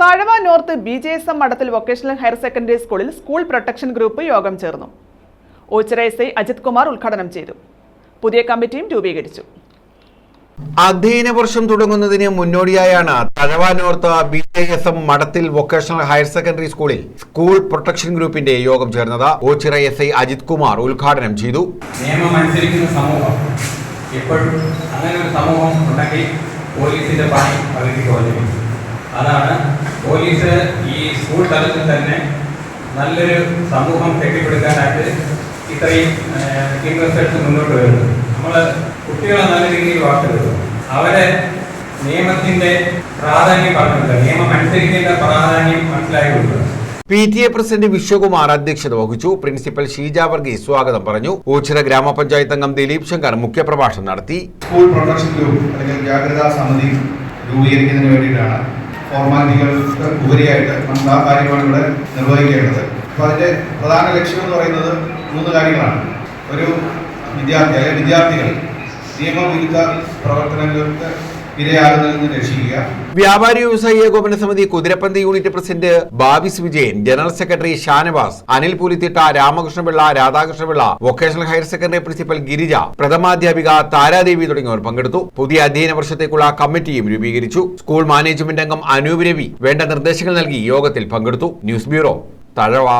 Thazhava north B J S M Madathil vocational higher secondary സ്കൂളിൽ school protection group യോഗം ചേർന്നു. Ochira S I Ajith Kumar ഉദ്ഘാടനം ചെയ്തു. പുതിയ കമ്മിറ്റിയും രൂപീകരിച്ചു. അധ്യയന വർഷം തുടങ്ങുന്നതിന് മുന്നോടിയായാണ് Thazhava north B I S M Madathil vocational higher secondary സ്കൂളിൽ സ്കൂൾ പ്രൊട്ടക്ഷൻ ഗ്രൂപ്പിന്റെ യോഗം ചേർന്നത് ഓച്ചിറ എസ് ഐ അജിത് കുമാർ ഉദ്ഘാടനം ചെയ്തു. നിയമം അനുസരിക്കുന്ന സമൂഹം എപ്പോഴും അങ്ങനെ ഒരു സമൂഹം ഉണ്ടെങ്കിൽ പോലീസിന്റെ പണി പകുതി കുറഞ്ഞു. അതാണ് പോലീസ് ഈ സ്കൂൾ തലത്തിൽ തന്നെ നല്ലൊരു സമൂഹം കെട്ടിപ്പടുക്കാനായിട്ട് ഇത്രയും ഇൻട്രസ്റ്റ് എടുത്ത് മുന്നോട്ട് വരുന്നത്. നമ്മൾ കുട്ടികളെ നല്ല രീതിയിൽ വാർത്തെടുക്കും. അവരെ നിയമത്തിന്റെ പ്രാധാന്യം പറഞ്ഞിട്ടുണ്ട് നിയമം അനുസരിക്കേണ്ട പ്രാധാന്യം മനസ്സിലാക്കി കൊടുക്കുക. P T A president Vishwakumar അധ്യക്ഷത വഹിച്ചു. പ്രിൻസിപ്പൽ ഷീജ വർഗീസ് സ്വാഗതം പറഞ്ഞു. ഊച്ചിറ ഗ്രാമപഞ്ചായത്ത് അംഗം ദിലീപ് ശങ്കർ മുഖ്യപ്രഭാഷണം നടത്തി. സ്കൂൾ പ്രൊട്ടക്ഷൻ ഗ്രൂപ്പ് അല്ലെങ്കിൽ ജാഗ്രതാ സമിതി രൂപീകരിക്കുന്നതിന് വേണ്ടിയിട്ടാണ് ഫോർമാലിറ്റികൾക്ക് ഉപരിയായിട്ട് നമ്മൾ ആ കാര്യമാണ് ഇവിടെ നിർവഹിക്കേണ്ടത്. അപ്പോൾ അതിന്റെ പ്രധാന ലക്ഷ്യം എന്ന് പറയുന്നത് മൂന്ന് കാര്യങ്ങളാണ്. ഒരു വിദ്യാർത്ഥി അല്ലെങ്കിൽ വിദ്യാർത്ഥികൾ നിയമവിരുദ്ധ പ്രവർത്തനങ്ങൾക്ക് Vyapari Vyavasayi Ekopana Samithi Kuthirappanthu unit president Babis Vijayan general secretary Shanavas Anil Pulithitta Ramakrishnapillai Radhakrishnapillai vocational higher secondary principal Girija പ്രഥമാധ്യാപിക Taradevi തുടങ്ങിയവർ പങ്കെടുത്തു. പുതിയ അധ്യയന വർഷത്തേക്കുള്ള കമ്മിറ്റിയും രൂപീകരിച്ചു. സ്കൂൾ മാനേജ്മെന്റ് അംഗം അനൂപ് രവി വേണ്ട നിർദ്ദേശങ്ങൾ നൽകി യോഗത്തിൽ പങ്കെടുത്തു. News bureau Thazhava.